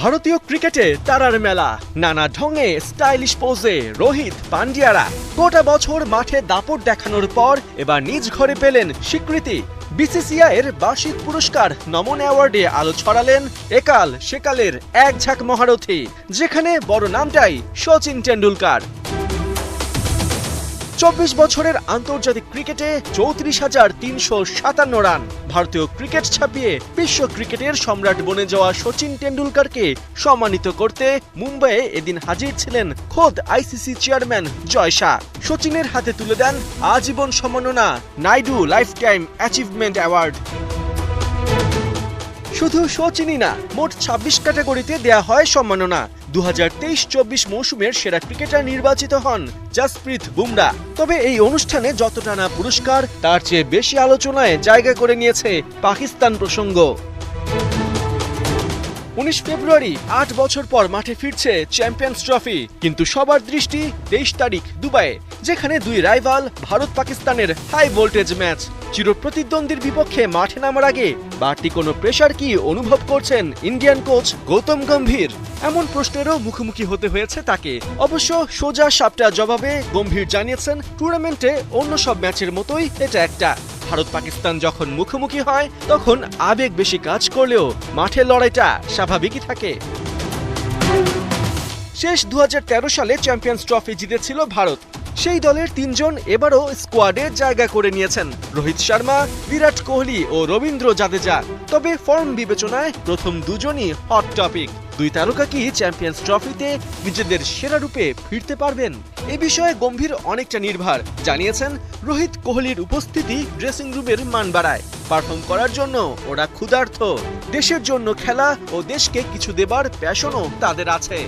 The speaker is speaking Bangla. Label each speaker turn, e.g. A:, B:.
A: ভারতীয় ক্রিকেটে তারার মেলা। নানা ঢঙে স্টাইলিশ পোজে রোহিত পান্ডিয়ারা। গোটা বছর মাঠে দাপট দেখানোর পর এবার নিজ ঘরে পেলেন স্বীকৃতি। বিসিসিআই এর বার্ষিক পুরস্কার নমন অ্যাওয়ার্ডে আলো ছড়ালেন একাল সেকালের এক ঝাঁক মহারথী, যেখানে বড় নামটাই সচিন টেন্ডুলকার চব্বিশ বছরের আন্তর্জাতিক ক্রিকেটে চৌত্রিশ হাজার তিনশো সাতান্ন রান। ভারতীয় ক্রিকেট ছাপিয়ে বিশ্ব ক্রিকেটের সম্রাট বনে যাওয়া সচিন টেন্ডুলকারকে সম্মানিত করতে মুম্বাইয়ে এদিন হাজির ছিলেন খোদ আইসিসি চেয়ারম্যান জয় শাহ। সচিনের হাতে তুলে দেন আজীবন সম্মাননা Naidu lifetime achievement award. শুধু সচিনই না, মোট ছাব্বিশ ক্যাটাগরিতে দেয়া হয় সম্মাননা দু হাজার তেইশ চব্বিশ মৌসুমের সেরা ক্রিকেটার নির্বাচিত হন জাসপ্রীত বুমরা। তবে এই অনুষ্ঠানে যতটা না পুরস্কার, তার চেয়ে বেশি আলোচনায় জায়গা করে নিয়েছে পাকিস্তান প্রসঙ্গ। উনিশ ফেব্রুয়ারি, আট বছর পর মাঠে ফিরছে চ্যাম্পিয়ন্স ট্রফি কিন্তু সবার দৃষ্টি তেইশ তারিখ দুবাইয়ে, যেখানে দুই রাইভাল ভারত পাকিস্তানের হাই ভোল্টেজ ম্যাচ চিরপ্রতিদ্বন্দ্বীর বিপক্ষে মাঠে নামার আগে বাড়তি কোনো প্রেশার কি অনুভব করছেন ইন্ডিয়ান কোচ গৌতম গম্ভীর? এমন প্রশ্নেরও মুখোমুখি হতে হয়েছে তাকে। অবশ্য সোজা সাপটা জবাবে গম্ভীর জানিয়েছেন টুর্নামেন্টে অন্য সব ম্যাচের মতোই এটা একটা। ভারত পাকিস্তান যখন মুখোমুখি হয়, তখন আবেগ বেশি কাজ করলেও মাঠের লড়াইটা স্বাভাবিকই থাকে। শেষ দু হাজার তেরো সালে চ্যাম্পিয়ন্স ট্রফি জিতেছিল ভারত। সেই দলের তিনজন এবারও স্কোয়াডে জায়গা করে নিয়েছেন। রোহিত শর্মা, বিরাট কোহলি ও রবীন্দ্র জাদেজা। তবে ফর্ম বিবেচনায় প্রথম দুজনই হট টপিক। দুই তারকা কি চ্যাম্পিয়ন্স ট্রফিতে নিজেদের সেরা রূপে ফিরতে পারবেন? এ বিষয়ে গম্ভীর অনেকটা নির্ভর, জানিয়েছেন রোহিত কোহলির উপস্থিতি ড্রেসিং রুমের মান বাড়ায় পারফর্ম করার জন্য ওরা ক্ষুধার্থ দেশের জন্য খেলা ও দেশকে কিছু দেবার প্যাশনও তাদের আছে।